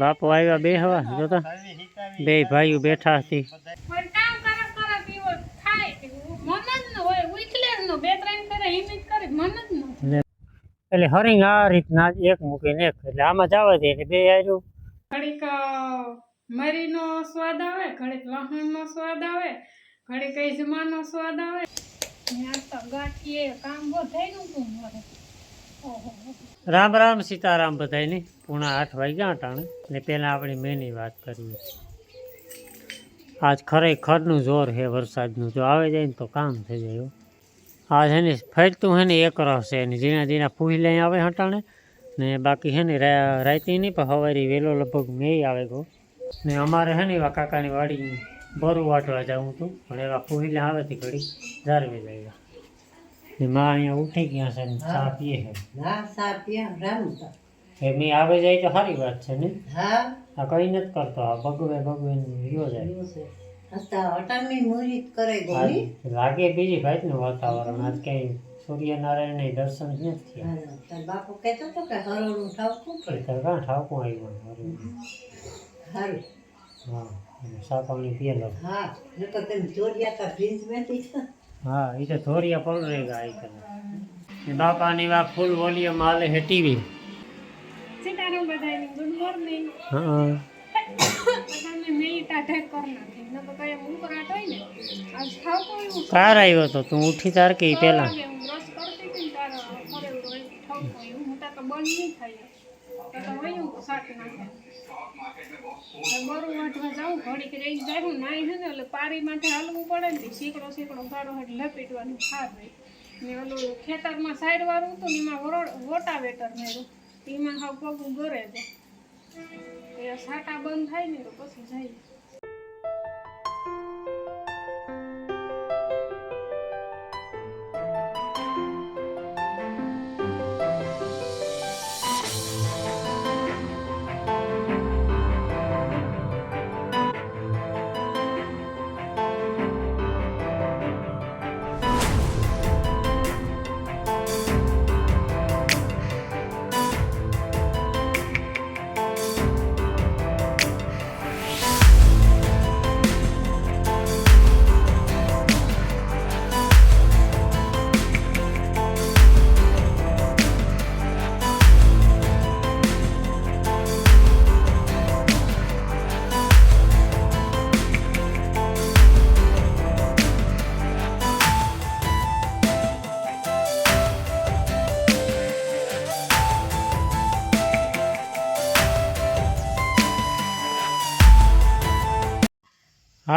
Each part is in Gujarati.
બાપુ આવ્યા બે હવા જોતા? બે ભાઈઓ બેઠા હતી પણ કામ કરે કરે પીવો ખાય. કે મન જ ન હોય ઉઠલે જ ન. બે ત્રણ કરે હિમિત કરે મન જ ન એટલે હરિંગ આ રીતના એક મૂકીને એક. એટલે આમાં જવા દે એટલે બે આવ્યું ઘડીક મરીનો સ્વાદ આવે ઘડીક લહણનો સ્વાદ આવે ઘડીક નો સ્વાદ આવે. ને આ તો ગાંઠીએ કામ બધાયનું તું મરે ઓહો રામ રામ સીતારામ બધાને પૂણા આઠ વાગ્યા અટાણે. ને પહેલાં આપણી મેની વાત કરીએ. આજ ખરેખરનું જોર છે, વરસાદનું. જો આવે જાય ને તો કામ થઈ જાય આજ આ છે ને, ફરતું છે ને, એક છે. ને ઝીણા ઝીણા ફૂહી લઈ આવે હટાણે. ને બાકી છે ને રાયતી નહીં, પણ સવારી વહેલો લગભગ મેં આવે ગયો ને અમારે છે ને, એવા કાકાની વાડી બરું વાટવા જાઉં હતું પણ એવા ફૂઈ આવે તે ઘડી જાળવી જાય. ને માં અહીંયા ઉઠી ગયા છે ને ચા પીએ છે ના સા પીએ રમતા એ મેં આવે જાય તો સારી વાત છે ને હા આ કઈ નથી કરતો આ ભગવે ભગવે રહ્યો જાય લાગે બીજી ભાઈ નું વાતાવરણ આજ કઈ સૂર્યનારાયણ ને દર્શન જ નથી થયા બાપુ કહેતો હતો કે હરોળું ઠાવકું પડે તો કાં ઠાવકું આવ્યું હારું. સારું હા સાપાણી પીએલો હા નકર તો તેમ ચોરિયા તા ફ્રીજ મેં હા એ તો ધોરિયા પણ આઈ કરે બાપાની વા ફૂલ વોલ્યુમ હાલે છે ટીવી સીતારામ બધાયને ગુડ મોર્નિંગ. હા. બધાને મેલી ટાઢે કર. આવ્યો તો તું ઉઠી તાર કે પેલા? હું તો બંધ નહીં થાય. તો બરું વાટવા જાઉં ઘડીક રહી જાય નાઈ છે ને એટલે પારી માથે હાલવું પડે ને શીકડો શીકડો ગાળો એટલે લપેટવાનું ખાર રહી. ને ઓલું ખેતરમાં સાઈડ વાળું હતું ને એમાં વરો- વોટાવેટર મેળું એમાં હાવ પગું ગરે છે એ સાટા બંધ થાય ને તો પછી જાય.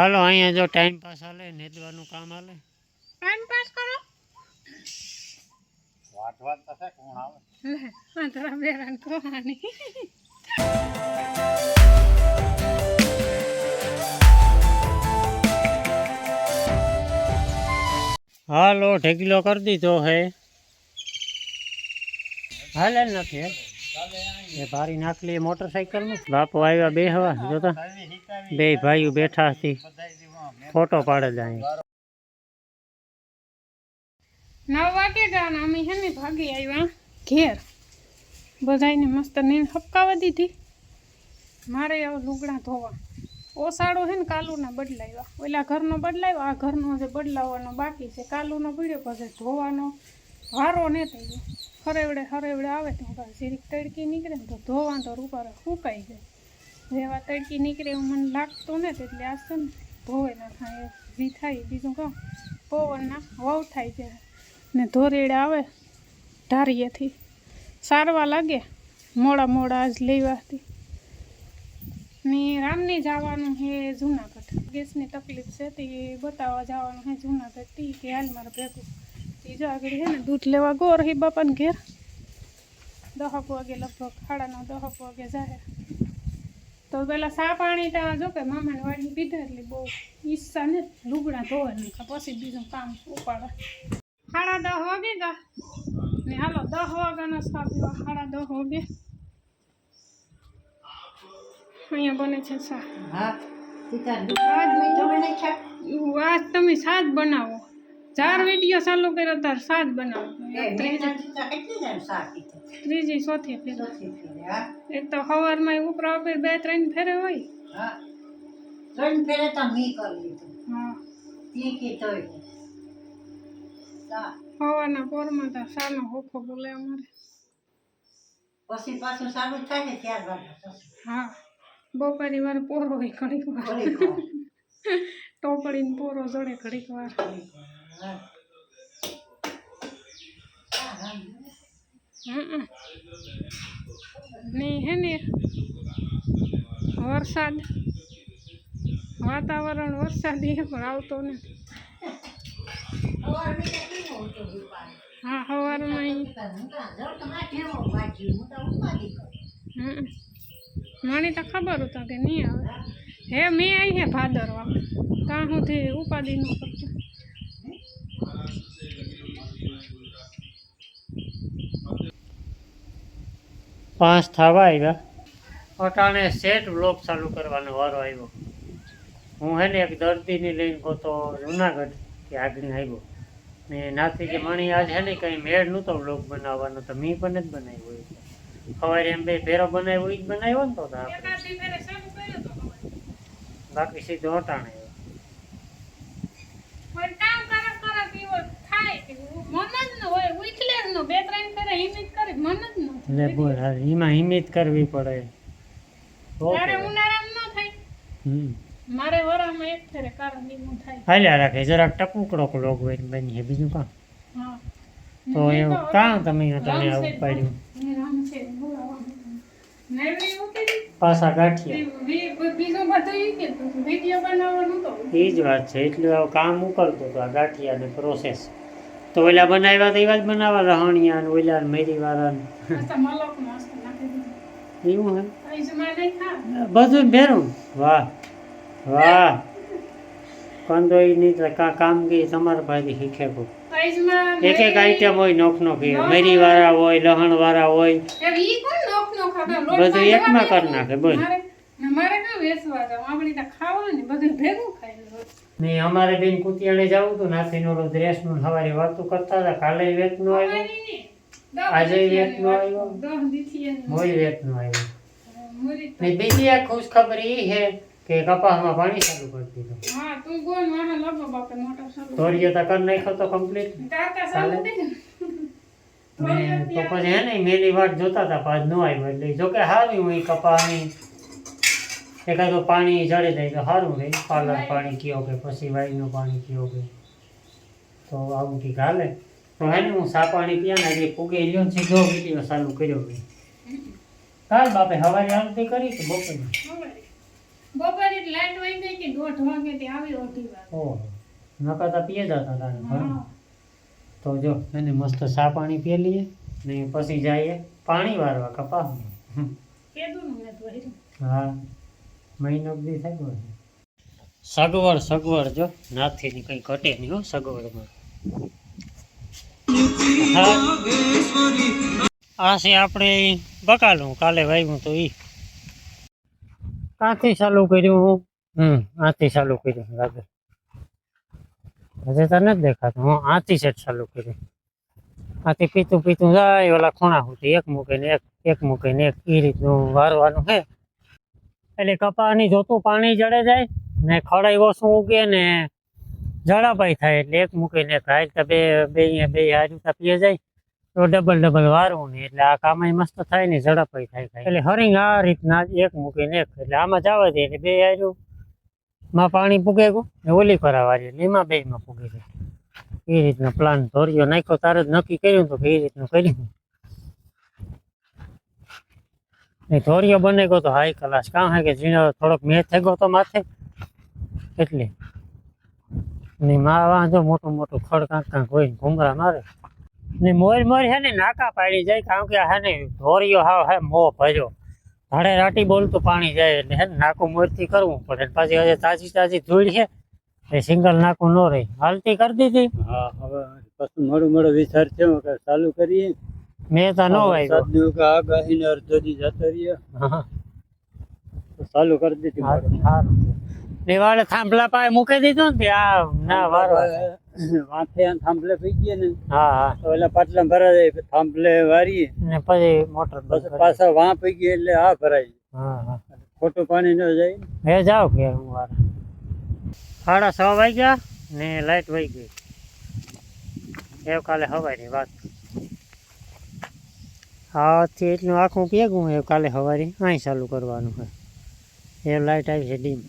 હાલો અહીંયા જો ટાઈમ પાસ હાલે નેદવાનું કામ હાલે. ટાઈમ પાસ કરો? લે આંધળા બેરાન કહાની. હાલો ઢેકલો કરી દીધો હે. હાલે જ નથી હે. એ ભારી નાખલી મોટરસાઇકલમાં બાપુ આવ્યા બે હવા જોતા બે ભાઈઓ બેઠા હતી ફોટો પાડે જ નવ વાગે ગયા ને અમે હેને ભાગી આવ્યા ઘેર. બધાને મસ્ત નીંદ હપકાવા દીધી. મારે આવા લુગડા ધોવા. ઓસાડો છે ને કાલુના બદલાવ્યા. ઓલા ઘરનો બદલાવ્યો આ ઘરનો જે બદલાવવાનો બાકી છે કાલુનો પીડ્યો પછી ધોવાનો. વારો ને થઈ ગયો. હરેવડે હરેવડે આવે તો પાછી જીરીક તડકી નીકળે ને તો ધોવા તો રૂપારે સુકાઈ જાય. જેવા તડકી નીકળે એવું મને લાગતું ને એટલે આ છે ને ધોવે ના થાય. જી થાય. બીજું કહું પવનના વહુ થાય છે. ને ધોરેડે આવે ધારીએથી સારવા લાગે. મોડા મોડા આજ લેવાથી. ને રામની જવાનું હે જુનાગઢ. ગેસની તકલીફ છે તે બતાવવા જવાનું છે જુનાગઢ. તી કે હાલ મારે ભેગું આગળ છે ને દૂધ લેવા ગો રહી બાપાને ઘેર. દહક વાગે લગભગ સાડા નવ દહક વાગે જાય તો પેલા સા પાણી ત્યાં જો કે મામાને વાડી પીધા એટલે બહુ ઈચ્છા ને લુગડા ધોવા નાખા પછી બીજું કામ ઉપાડે. સાડા દહ વાગે ગા. ને હાલો દહ વાગ્યાના સા પીવા સાડા દહ વાગે. અહીંયા બને છે સા. હા આજ તમે સાત તમે સાજ બનાવો. ચાર વીડિયો ચાલુ કર્યો તાર સાત બનાવ. એ? ત્રીજી ચોથી ફેર. એક તો સવારમાં ઉપરા ઉપર બે ત્રણ ફેરે હોય. ત્રણ ફેરે તો મી કરી લીધું. હા. સવારના પોરમાં તો સાનો હોખો બોલે અમારે. પછી પાછું ચાલુ થાય ને ત્યાર હા. બપોરી વાર પોરો હોય ઘડીક વાર. ઘડીક વાર. ટોપડીને પોરો જોડે ઘડીક વાર. વાર. હા. ને વરસાદ વાતાવરણ વરસાદી પણ આવતો સવારમાં ના. હું. હમ મને તો ખબર હતા કે નહીં આવે હે, મેં આવી હે ભાદરવા ત્યાં સુધી ઉપાધિ ન કરતો પાંચ થવા આવ્યા. અટાણે સેટ બ્લોક ચાલુ કરવાનો વારો આવ્યો. હું હે ને એક દર્દીને લઈને ગોતો જુનાગઢ કે આગળ આવ્યો. ને નાથી કે મણી આજ હે ને કંઈ મેળ નહોતો બ્લોક બનાવવાનો તો મેં પણ જ બનાવ્યો હોય સવારે એમ બે ફેરો બનાવ્યો એ જ બનાવ્યો ને તો તો આપણે. બાકી સીધો અટાણે આવ્યો પણ કામ કરે કરે પીવો થાય કે મન જ ન હોય ઉઠલે જ ન બે ત્રણ ફેરે હિમિત કરે મન જ ન બોલ એમાં હિમિત કરવી પડે. તો ઉનાળામાં ન થાય? હમ. મારે વરામાં એક ફેરે કારણ એવું થાય. હાલ્યા રાખે જરાક ટપુકડો લોગ હોય બની બીજું કાં? તો એવું કાં તમે તમે આવું પાડ્યું? છે પાછા ગાંઠિયા. વી- વી- બીજું બધું વીડિયો બનાવવાનું તો. એ જ વાત છે એટલું કામ ઉકળતું તો આ ગાંઠિયાની પ્રોસેસ તો ઓલા બનાવ્યા તો એવા જ બનાવવા રહણિયા ને ઓલા મેરી વાળા ને એવું હે? બધું ભેરું? વાહ વાહ. કંદોઈની તો કા કામગીરી તમારા ભાઈથી શીખે કો એક એક આઈટમ હોય નોખ નોખ હોય લહણવાળા હોય. લહણ વાળા નો લોટ બધું એકમાં કરી નાખે, બોલ. મારે ને કાં વેસવા જાવ આપણે તો બધું ભેગું ને અમારે બેન કુતિયાણે જવું હતું નાથી ઓલો ડ્રેસનું સવારે વાતું કરતા હતા. કાલે વેતનું આવ્યું. આજે વેતનો આવ્યો? મોય વેતનું આવ્યું. ને બીજી એક ખુશ ખબર એ છે કે કપાસમાં પાણી ચાલુ કરી દીધું હા તું કરી. નાખ્યો તો કમ્પ્લીટ થઈ તો પછી હે ને મેલી વાટ જોતા હતા પાછ ન આવ્યો. એટલે જો કે સારું હું કપાસની એકાદું પાણી જડી જાય તો સારું રહે પાલર પાણી કયો કે પછી વાઈનું પાણી કયો કે. તો આવું કંઈક હાલે. તો હે ને હું સા પાણી પીયા ને એટલે પૂગે લ્યો ને સીધો વીડિયો ચાલુ કર્યો મેં કાલ બાપે હવારે આરતી કરી કે બપોરે? બપોરે. લાઈટ વહી ગઈ કે દોઢ વાગે થી આવી અઢી વાગે ઓહો. નકા તો પીએ જતા હતા ને ઘરમાં. હા. તો જો એને મસ્ત સા પાણી પી લઈએ ને પછી જઈએ પાણી વારવા કપાસમાં હમ. કીધું ને મેં તો વહી. હા. મહિનો બધી સગવડ સગવડ સગવડ જો. નાથી ની કઈ ઘટે નહીં હો સગવડમાં. હા. આ છે આપણે બકાલું, કાલે વાવ્યું તો ઈ. કાંથી ચાલુ કર્યું હું? હમ, આથી ચાલુ કર્યું રાગે હજે તો નથી દેખાતું. હું આથી સેટ ચાલુ કર્યું. આથી પીતું પીતું જાય, ઓલા ખૂણા સુધી એક મૂકીને એક એક મૂકીને એક. એ રીતનું વારવાનું છે એટલે કપાની જોતું પાણી જડે જાય ને ખડાઈ ઓછું ઉગે ને જળાપાઈ થાય એટલે એક મૂકીને એક તો બે બે બે હાજુ પીએ જાય. તો ડબલ ડબલ વારવું નહીં. એટલે આ કામ મસ્ત થાય ને ઝડપાઈ થાય થાય એટલે હરિંગ આ રીતના એક મૂકીને એક. એટલે આમાં જવા દે એટલે બે હાજુ માં પાણી પૂગે ગયું ને ઓલી કરાવવા એટલે એમાં બે માં પૂગે છે. એ રીતનો પ્લાન ધોર્યો નાખ્યો, તારે જ નક્કી કર્યું તો કે એ રીતનું કર્યું. ને ધોરિયો બને ગયો તો હાઈ ક્લાસ. કાં હે કે ઝીણો થોડોક મેં થઈ ગયો તો માથે? એટલે. ને માં વાંધો, મોટું મોટું ખડ કાંક કાંક હોય ઘુમરા મારે. ને મોર મોર હે ને નાકા પાડી જાય, કારણ કે હે ને ધોરિયો હાવ હે મો ભર્યો. ભાડે રાટી બોલતું પાણી જાય એટલે હે ને નાકું મોરથી કરવું પડે. પાછી હજે તાજી તાજી ધૂળ છે, એ સિંગલ નાકું ન રહી. હાલતી કરી દીધી? હા, હવે પછી મારું મારો વિચાર કે ચાલુ કરીએ? મેં તો ન વાગ્યો. વરસાદનું કે આગાહીને અડધો દી જતો રહ્યો. ચાલુ કરી દીધી મારું. સારું. દિવાળે થાંભલા પાસે મૂકી દીધો ને આ ના વારો આમ થાંભલે પી ગયા ને. હા હા. તો એટલે પાટલા ભરાય જાય થાંભલે વારીએ. ને પછી મોટર પછી પાછા વાં પી ગયા એટલે આ ભરાય. હા હા. ખોટું પાણી ન જાય. હે જાવ કે હું વાર. સાડા છ વાગ્યા ને લાઈટ વહી ગઈ. એવું કાલે હવાની વાત. હાથી એટલું આખું ભેગું એ કાલે સવારે અહીં ચાલુ કરવાનું હોય. એ લાઇટ આવી છે ડીમ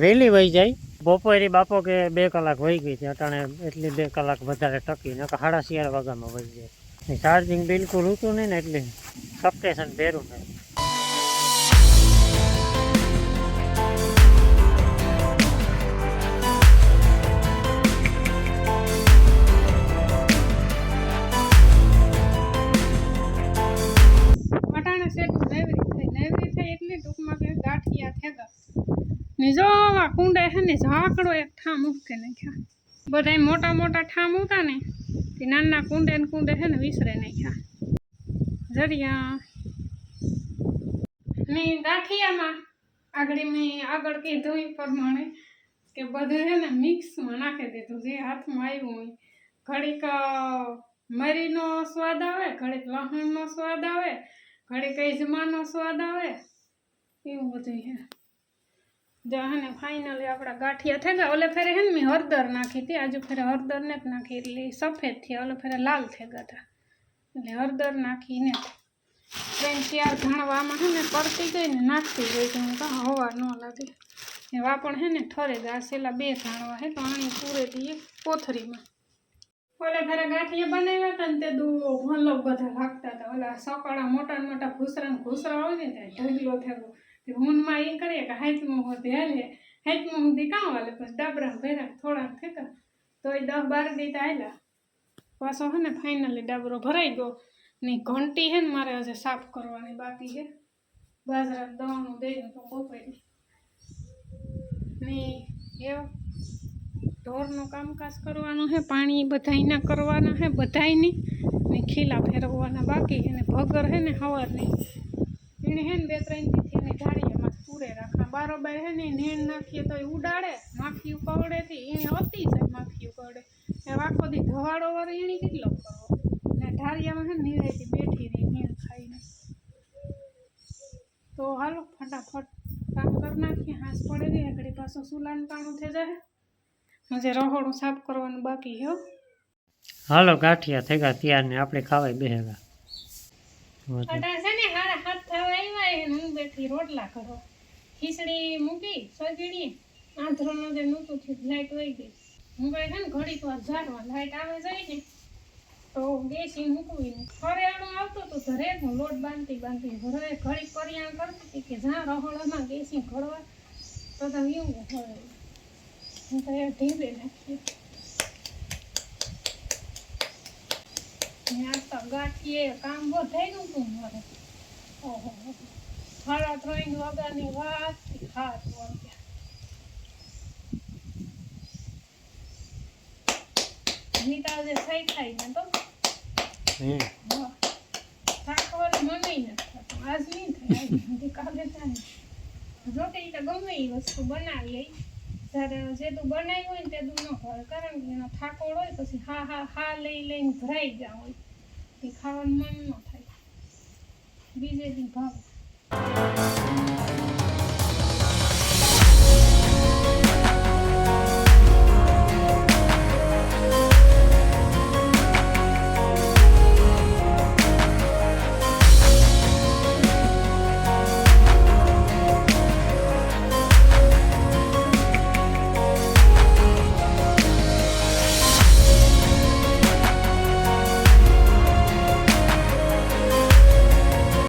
વહેલી વહી જાય. બપોરે બાપો કે બે કલાક વહી ગઈ છે, અટાણે એટલી બે કલાક વધારે ટકી ને સાડા શિયાળ વાગ્યામાં વહી જાય. ચાર્જિંગ બિલકુલ ઊંચું નહીં ને એટલે સબસ્ટેશન ભેરું નહીં ને જો આવા કુંડે હે ને ઝાકડો એક ઠામ મૂકે નાખ્યા. બધા મોટા મોટા ઠામ ઉતા ને તે નાના કુંડે ને કુંડે હે ને વિસરે નાખ્યા. જરિયા ને ગાંઠિયામાં આગળ મેં આગળ કીધું એ પ્રમાણે કે બધું છે ને મિક્સમાં નાખી દીધું જે હાથમાં આવ્યું હોય. ઘડીક અ, મરીનો સ્વાદ આવે ઘડીક લસણનો સ્વાદ આવે ઘડીક અજમાનો સ્વાદ આવે. એવું બધું છે જો હે ફાઇનલી આપણા ગાંઠિયા થઈ ગયા. ઓલે ફેરે હે ને મેં હળદર નાખી હતી. આજુ ફેરે હળદર જ નાખી. એટલે સફેદ થયા. ઓલે ફેરે લાલ થઈ ગયા હતા. એટલે હળદર નાખીને ત્રણ ચાર ધાણવામાં હે ને પડતી ગઈ ને નાખતી ગઈ તો હું હવા ન લાગે. એ વાપણ હે ને ઠરે છેલ્લા બે ધાણવા હે. તો આણી પૂરે દઈએ કોથરીમાં ઓલે ફેરે ગાંઠિયા બનાવ્યા હતા ને તે દુવો ભલો બધા લાગતા હતા. ઓલા સકાળા મોટા ને મોટા ઘૂસરા ઘૂસરા હોય ને ત્યાં ઢગલો થયો. તે હુનમાં એ કરીએ કે હાથમાં હોતી હાલે હાથમાં સુધી કાં હાલે પછી ડાબરા ભર્યા થોડાક થતા તો એ દસ બાર દી તો આવેલા પાછો હે ને ફાઇનલી ડાબરો ભરાઈ ગયો ને ઘંટી હે ને મારે હજે સાફ કરવાની બાકી છે બાજરા દવાનું દઈને તો કોપાઈ ને એવું ઢોરનું કામકાજ કરવાનું છે પાણી બધાયના કરવાના છે બધાયની ને ખીલા ફેરવવાના બાકી છે ને ભગર છે ને હવારની એને હે ને બે ત્રણ એને ઢાળીએમાં પૂરે રાખવા બારોબાર હે ને નીણ નાખીએ તો એ ઉડાડે. માખી ઉપાવડે થી એને અતિ જાય માખી ઉપાવડે એ આખો દી ધવાડો વાળો એને કેટલો કરવો ને ઢારિયામાં હે ને નિરાયથી બેઠી રહી નીણ ખાઈને. તો હાલો ફટાફટ કામ કરી નાખીએ હાંસ પડે ને આગળ પાછું સુલાન પાણું થઈ જાય. હજે રહોડું સાફ કરવાનું બાકી છે હો. હાલો ગાંઠિયા થઈ ગયા ત્યાર ને આપણે ખાવાય બેહેગા અઢાર છે ને હાડા હાથ થવા હું બેઠી રોટલા કરો. ખીચડી મૂકી સગડી આંધ્રોનો જે નહોતું થયું લાઈટ વહી ગઈ. હું કઈ છે ને ઘડીક વાર ઝાડવા લાઈટ આવે જાય ને, તો બેસી મૂકવી ને ફરેણું આવતું હતું ઘરે હું લોટ બાંધતી બાંધતી ઘરે ઘડીક પરિયાણ કરતી હતી કે જ્યાં રહોળામાં બેસી ઘડવા, તો તમે એવું હોય. હું એ ઢીબે નાખી ત્યાં તો ગાંઠીએ કામ બહુ થઈ ગયું હતું મારે. ઓહો. સાડા ત્રણ વાગ્યાની વાત હાથ વાગ્યા. નીતા જે થઈ થાય ને તો. થાકવાથી મને નથી થતું. આજ નહીં થાય. કાલે થાય. રોટી તો ગમે એ વસ્તુ બનાવી લઈ જ્યારે જે તું બનાવી હોય ને તે તું ન હોય. કારણ કે એનો થાકોડ હોય પછી હા હા હા લઈ લઈને ભરાઈ ગયા હોય. એ ખાવાનું મન ન થાય. બીજે દી ભાવે. Thank you.